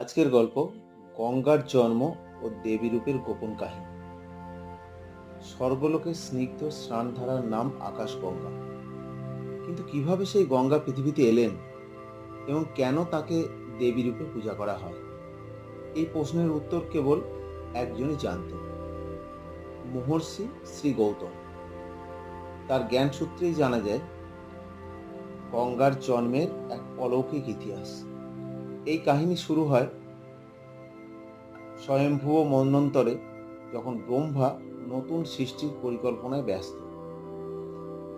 আজকের গল্প, গঙ্গার জন্ম ও দেবীরূপের গোপন কাহিনী। স্বর্গলোকের স্নিগ্ধ স্নানধারার নাম আকাশ গঙ্গা কিন্তু কীভাবে সেই গঙ্গা পৃথিবীতে এলেন এবং কেন তাকে দেবীরূপে পূজা করা হয়? এই প্রশ্নের উত্তর কেবল একজনই জানতেন মহর্ষি শ্রী গৌতম। তার জ্ঞান সূত্রেই জানা যায়, গঙ্গার জন্মের এক অলৌকিক ইতিহাস। এই কাহিনী শুরু হয় স্বয়ংভুব মন্বন্তরে যখন ব্রহ্মা নতুন সৃষ্টির পরিকল্পনায় ব্যস্ত।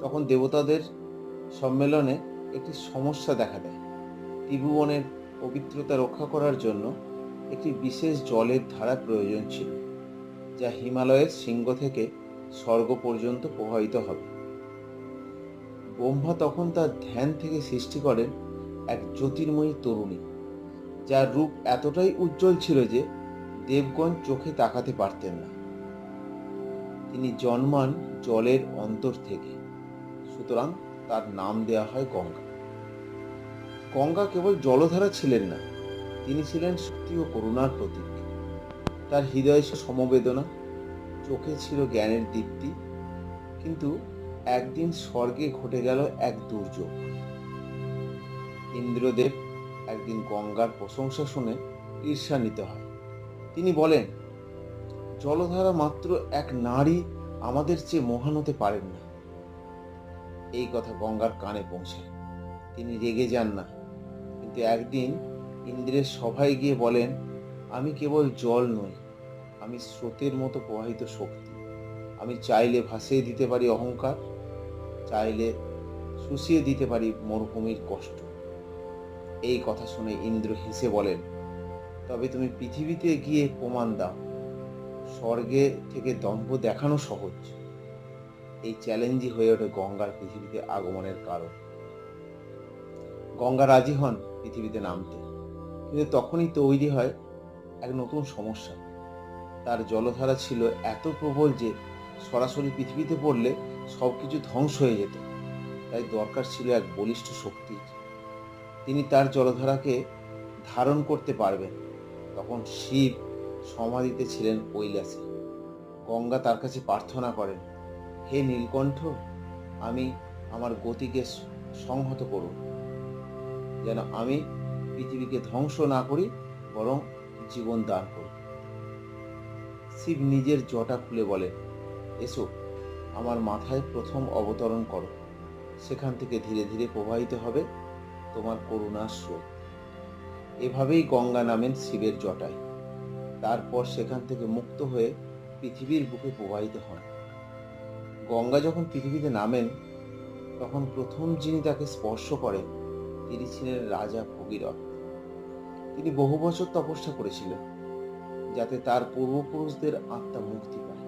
তখন দেবতাদের সম্মেলনে একটি সমস্যা দেখা দেয়। ত্রিভুবনের পবিত্রতা রক্ষা করার জন্য একটি বিশেষ জলের ধারা প্রয়োজন ছিল, যা হিমালয়ের শৃঙ্গ থেকে স্বর্গ পর্যন্ত প্রবাহিত হবে। ব্রহ্মা তখন তার ধ্যান থেকে সৃষ্টি করেন এক জ্যোতির্ময়ী তরুণী। যার রূপ এতটাই উজ্জ্বল ছিল যে দেবগণ চোখে তাকাতে পারতেন না। তিনি জন্মান জলের অন্তর থেকে, সুতরাং তার নাম দেওয়া হয় গঙ্গা। গঙ্গা কেবল জলধারা ছিলেন না, তিনি ছিলেন শক্তি ও করুণার প্রতীক। তার হৃদয়ে সমবেদনা, চোখে ছিল জ্ঞানের দীপ্তি, কিন্তু একদিন স্বর্গে ঘটে গেল এক দুর্যোগ। ইন্দ্রদেব একদিন গঙ্গার প্রশংসা শুনে ঈর্ষান্বিত হয়। তিনি বলেন, জলধারা মাত্র এক নারী আমাদের চেয়ে মহান হতে পারেন না। এই কথা গঙ্গার কানে পৌঁছায় তিনি রেগে যান না। কিন্তু একদিন ইন্দ্রের সভায় গিয়ে বলেন, আমি কেবল জল নই, আমি স্রোতের মতো প্রবাহিত শক্তি। আমি চাইলে ভাসিয়ে দিতে পারি অহংকার, চাইলে শুষিয়ে দিতে পারি মরুভূমির কষ্ট। এই কথা শুনে ইন্দ্র হেসে বলেন, তবে তুমি পৃথিবীতে গিয়ে প্রমাণ দাও। স্বর্গে থেকে দম্ভ দেখানো সহজ। এই চ্যালেঞ্জই হয়ে ওঠে গঙ্গার পৃথিবীতে আগমনের কারণ। গঙ্গা রাজি হন পৃথিবীতে নামতে, কিন্তু তখনই তৈরি হয় এক নতুন সমস্যা। তার জলধারা ছিল এত প্রবল যে সরাসরি পৃথিবীতে পড়লে সব কিছু ধ্বংস হয়ে যেত। তাই দরকার ছিল এক বলিষ্ঠ শক্তির। তিনি তার জলধারাকে ধারণ করতে পারবেন। তখন শিব সমাধিতে ছিলেন কৈলাসে। গঙ্গা তার কাছে প্রার্থনা করেন, হে নীলকণ্ঠ, আমি আমার গতিকে সংহত করুন। যেন আমি পৃথিবীকে ধ্বংস না করি, বরং জীবন দান করি শিব নিজের জটা খুলে বলেন, এসো, আমার মাথায় প্রথম অবতরণ করো। সেখান থেকে ধীরে ধীরে প্রবাহিত হবে তোমার করুণার স্রোত। এভাবেই গঙ্গা নামেন শিবের জটায়। তারপর সেখান থেকে মুক্ত হয়ে পৃথিবীর বুকে প্রবাহিত হন। গঙ্গা যখন পৃথিবীতে নামেন, তখন প্রথম যিনি তাকে স্পর্শ করেন, তিনি ছিলেন রাজা ভগীরথ। তিনি বহু বছর তপস্যা করেছিলেন, যাতে তার পূর্বপুরুষদের আত্মা মুক্তি পায়।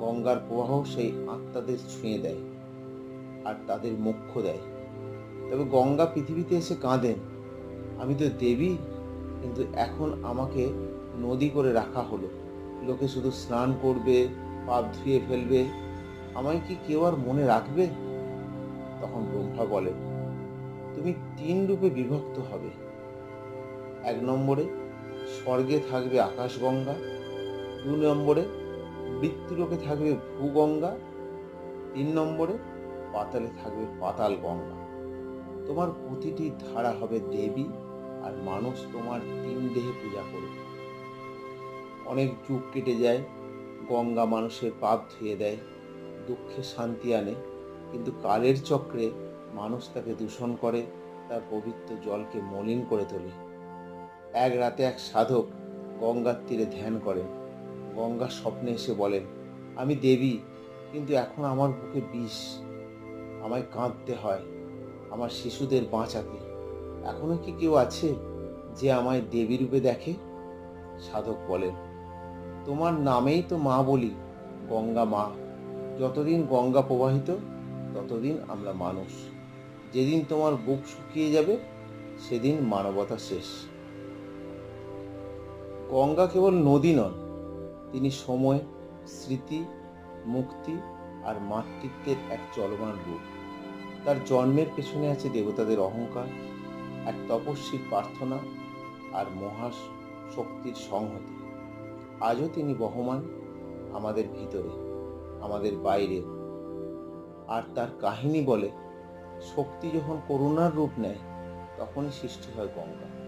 গঙ্গার প্রবাহ সেই আত্মাদের ছুঁয়ে দেয়, আর তাদের মোক্ষ দেয়। তবে গঙ্গা পৃথিবীতে এসে কাঁদেন। আমি তো দেবী, কিন্তু এখন আমাকে নদী করে রাখা হলো। লোকে শুধু স্নান করবে, পাপ ধুয়ে ফেলবে। আমায় কি কেউ আর মনে রাখবে? তখন ব্রহ্মা বলে, তুমি তিন রূপে বিভক্ত হবে। এক নম্বরে স্বর্গে থাকবে আকাশগঙ্গা, দু নম্বরে মৃত্যুলোকে থাকবে ভূগঙ্গা, তিন নম্বরে পাতালে থাকবে পাতাল গঙ্গা তোমার প্রতিটি ধারা হবে দেবী আর মানুষ তোমার তিন দেহে পূজা করবে। অনেক যুগ কেটে যায়, গঙ্গা মানুষের পাপ ধুয়ে দেয়, দুঃখে শান্তি আনে, কিন্তু কালের চক্রে মানুষ তাকে দূষণ করে, তার পবিত্র জলকে মলিন করে তোলে। এক রাতে এক সাধক গঙ্গার তীরে ধ্যান করেন। গঙ্গার স্বপ্নে এসে বলেন, আমি দেবী, কিন্তু এখন আমার বুকে বিষ। আমায় কাঁদতে হয়। আমার শিশুদের বাঁচাতে। এখনও কি কেউ আছে যে আমায় দেবী রূপে দেখে? সাধক বলেন, তোমার নামেই তো মা বলি, গঙ্গা মা। যতদিন গঙ্গা প্রবাহিত, ততদিন আমরা মানুষ। যেদিন তোমার বুক শুকিয়ে যাবে, সেদিন মানবতা শেষ। গঙ্গা কেবল নদী নন তিনি সময়, স্মৃতি, মুক্তি আর মাতৃত্বের এক চলমান রূপ। তার জন্মের পেছনে আছে দেবতাদের অহংকার, এক তপস্বী প্রার্থনা আর মহা শক্তির সংহতি। আজও তিনি বহমান আমাদের ভিতরে, আমাদের বাইরে। আর তার কাহিনী বলে, শক্তি যখন করুণার রূপ নেয়, তখনই সৃষ্টি হয় গঙ্গা।